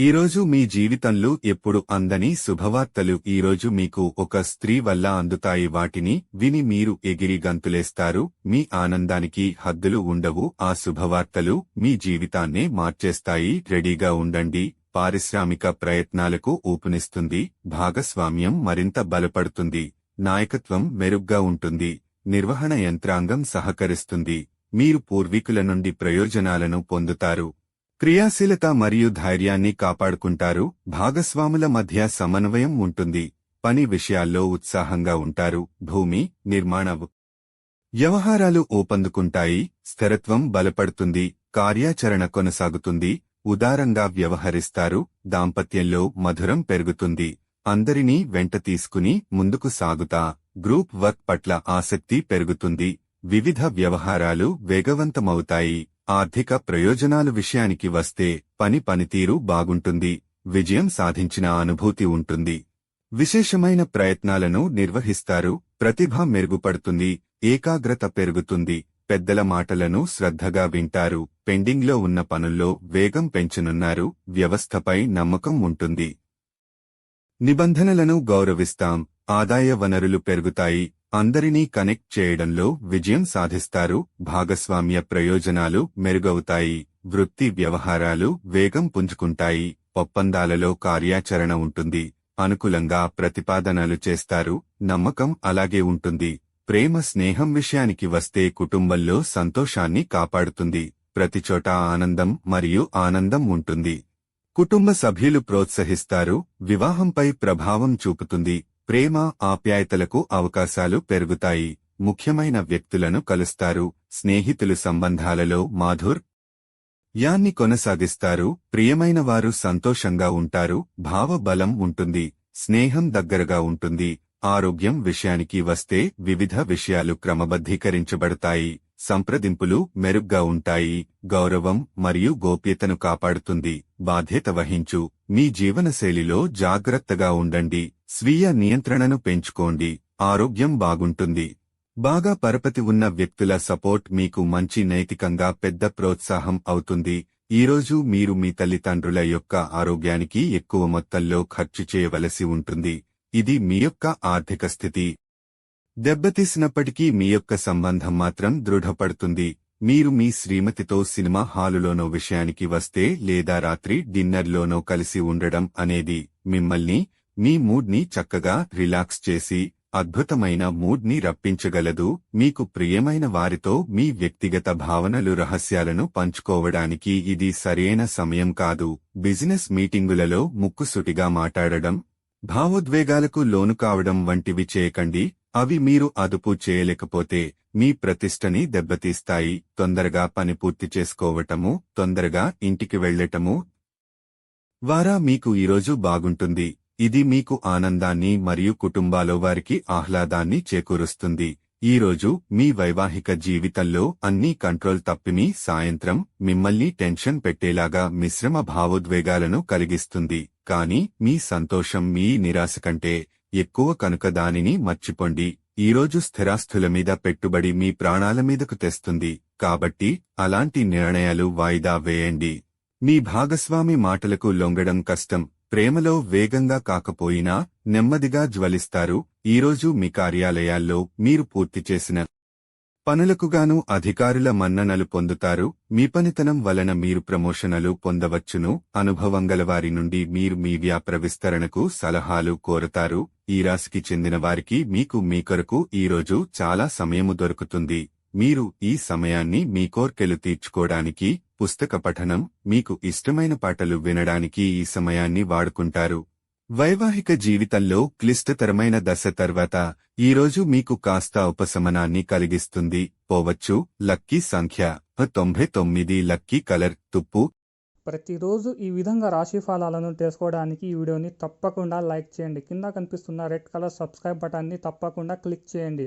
ఈరోజు మీ జీవితంలో ఎప్పుడు అందని శుభవార్తలు ఈ రోజు మీకు ఒక స్త్రీ వల్ల అందుతాయి. వాటిని విని మీరు ఎగిరి గంతులేస్తారు. మీ ఆనందానికి హద్దులు ఉండవు. ఆ శుభవార్తలు మీ జీవితాన్నే మార్చేస్తాయి. రెడీగా ఉండండి. పారిశ్రామిక ప్రయత్నాలకు ఊపునిస్తుంది. భాగస్వామ్యం మరింత బలపడుతుంది. నాయకత్వం మెరుగ్గా ఉంటుంది. నిర్వహణ యంత్రాంగం సహకరిస్తుంది. మీరు పూర్వీకుల నుండి ప్రయోజనాలను పొందుతారు. క్రియాశీలత మరియు ధైర్యాన్ని కాపాడుకుంటారు భాగస్వాముల మధ్య సమన్వయం ఉంటుంది పని విషయాల్లో ఉత్సాహంగా ఉంటారు భూమి నిర్మాణవు వ్యవహారాలు ఊపందుకుంటాయి స్థిరత్వం బలపడుతుంది కార్యాచరణ కొనసాగుతుంది ఉదారంగా వ్యవహరిస్తారు దాంపత్యంలో మధురం పెరుగుతుంది అందరినీ వెంట తీసుకుని ముందుకు సాగుతా గ్రూప్ వర్క్ పట్ల ఆసక్తి పెరుగుతుంది వివిధ వ్యవహారాలు వేగవంతమవుతాయి. ఆర్థిక ప్రయోజనాలు విషయానికి వస్తే పని పనితీరు బాగుంటుంది విజయం సాధించిన అనుభూతి ఉంటుంది. విశేషమైన ప్రయత్నాలను నిర్వహిస్తారు ప్రతిభ మెరుగుపడుతుంది ఏకాగ్రత పెరుగుతుంది పెద్దల మాటలను శ్రద్ధగా వింటారు పెండింగ్లో ఉన్న పనుల్లో వేగం పెంచనున్నారు వ్యవస్థపై నమ్మకం ఉంటుంది. నిబంధనలను గౌరవిస్తాం ఆదాయ వనరులు పెరుగుతాయి అందరినీ కనెక్ట్ చేయడంలో విజయం సాధిస్తారు. భాగస్వామ్య ప్రయోజనాలు మెరుగవుతాయి. వృత్తి వ్యవహారాలు వేగం పుంజుకుంటాయి. ఒప్పందాలలో కార్యాచరణ ఉంటుంది. అనుకూలంగా ప్రతిపాదనలు చేస్తారు. నమ్మకం అలాగే ఉంటుంది. ప్రేమ స్నేహం విషయానికి వస్తే కుటుంబంలో సంతోషాన్ని కాపాడుతుంది. ప్రతిచోటా ఆనందం మరియు ఆనందం ఉంటుంది. కుటుంబ సభ్యులు ప్రోత్సహిస్తారు. వివాహంపై ప్రభావం చూపుతుంది. ప్రేమ ఆప్యాయతలకు అవకాశాలు పెరుగుతాయి. ముఖ్యమైన వ్యక్తులను కలుస్తారు. స్నేహితులు సంబంధాలలో మాధుర్ యాన్ని కొనసాగిస్తారు. ప్రియమైన వారు సంతోషంగా ఉంటారు. భావబలం ఉంటుంది. స్నేహం దగ్గరగా ఉంటుంది. ఆరోగ్యం విషయానికి వస్తే వివిధ విషయాలు క్రమబద్ధీకరించబడతాయి. సంప్రదింపులు మెరుగ్గా ఉంటాయి. గౌరవం మరియు గోప్యతను కాపాడుతుంది. బాధ్యత వహించు. మీ జీవనశైలిలో జాగ్రత్తగా ఉండండి. స్వీయ నియంత్రణను పెంచుకోండి. ఆరోగ్యం బాగుంటుంది. బాగా పరపతి ఉన్న వ్యక్తుల సపోర్ట్ మీకు మంచి నైతికంగా పెద్ద ప్రోత్సాహం అవుతుంది. ఈరోజు మీరు మీ తల్లిదండ్రుల యొక్క ఆరోగ్యానికి ఎక్కువ మొత్తంలో ఖర్చు చేయవలసి ఉంటుంది. ఇది మీ యొక్క ఆర్థిక స్థితి. దెబ్బతీసినప్పటికీ మీ యొక్క సంబంధం మాత్రం దృఢపడుతుంది. మీరు మీ శ్రీమతితో సినిమా హాలులోనో విషయానికి వస్తే లేదా రాత్రి డిన్నర్లోనో కలిసి ఉండడం అనేది మిమ్మల్ని మీ మూడ్ని చక్కగా రిలాక్స్ చేసి అద్భుతమైన మూడ్ని రప్పించగలదు. మీకు ప్రియమైన వారితో మీ వ్యక్తిగత భావనలు రహస్యాలను పంచుకోవడానికి ఇది సరైన సమయం కాదు. బిజినెస్ మీటింగులలో ముక్కుసుటిగా మాట్లాడడం భావోద్వేగాలకు లోను కావడం వంటివి చేయకండి. అవి మీరు అదుపు చేయలేకపోతే మీ ప్రతిష్టని దెబ్బతీస్తాయి. తొందరగా పని పూర్తి చేసుకోవటము తొందరగా ఇంటికి వెళ్ళటము వారా మీకు ఈరోజు బాగుంటుంది. ఇది మీకు ఆనందాన్ని మరియు కుటుంబాలో వారికి ఆహ్లాదాన్ని చేకూరుస్తుంది. ఈరోజు మీ వైవాహిక జీవితంలో అన్ని కంట్రోల్ తప్పిమి సాయంత్రం మిమ్మల్ని టెన్షన్ పెట్టేలాగా మిశ్రమ భావోద్వేగాలను కలిగిస్తుంది. కానీ మీ సంతోషం మీ నిరాశ కంటే ఎక్కువ కనుక దానిని మర్చిపోండి. ఈరోజు స్థిరాస్తుల మీద పెట్టుబడి మీ ప్రాణాల మీదకు తెస్తుంది. కాబట్టి అలాంటి నిర్ణయాలు వాయిదా వేయండి. మీ భాగస్వామి మాటలకు లొంగడం కష్టం. ప్రేమలో వేగంగా కాకపోయినా నెమ్మదిగా జ్వలిస్తారు. ఈరోజు మీ కార్యాలయాల్లో మీరు పూర్తి చేసిన పనులకుగాను అధికారుల మన్ననలు పొందుతారు. మీ పనితనం వలన మీరు ప్రమోషనలు పొందవచ్చును. అనుభవం గలవారి నుండి మీరు మీ వ్యాపార విస్తరణకు సలహాలు కోరతారు. ఈ రాశికి చెందిన వారికి మీకు మీ కొరకు ఈరోజు చాలా సమయము దొరుకుతుంది. మీరు ఈ సమయాన్ని మీ కోర్కెలు తీర్చుకోవడానికి పుస్తక పఠనం మీకు ఇష్టమైన పాటలు వినడానికి ఈ సమయాన్ని వాడుకుంటారు. వైవాహిక జీవితంలో క్లిష్టతరమైన దశ తర్వాత ఈరోజు మీకు కాస్త ఉపశమనాన్ని కలిగిస్తుంది. పోవచ్చు లక్కీ సంఖ్య తొంభై తొమ్మిది లక్కీ కలర్ తుప్పు. ప్రతిరోజు ఈ విధంగా రాశి ఫలాలను తెలుసుకోవడానికి ఈ వీడియోని తప్పకుండా లైక్ చేయండి. కింద కనిపిస్తున్న రెడ్ కలర్ సబ్స్క్రైబ్ బటన్ని తప్పకుండా క్లిక్ చేయండి.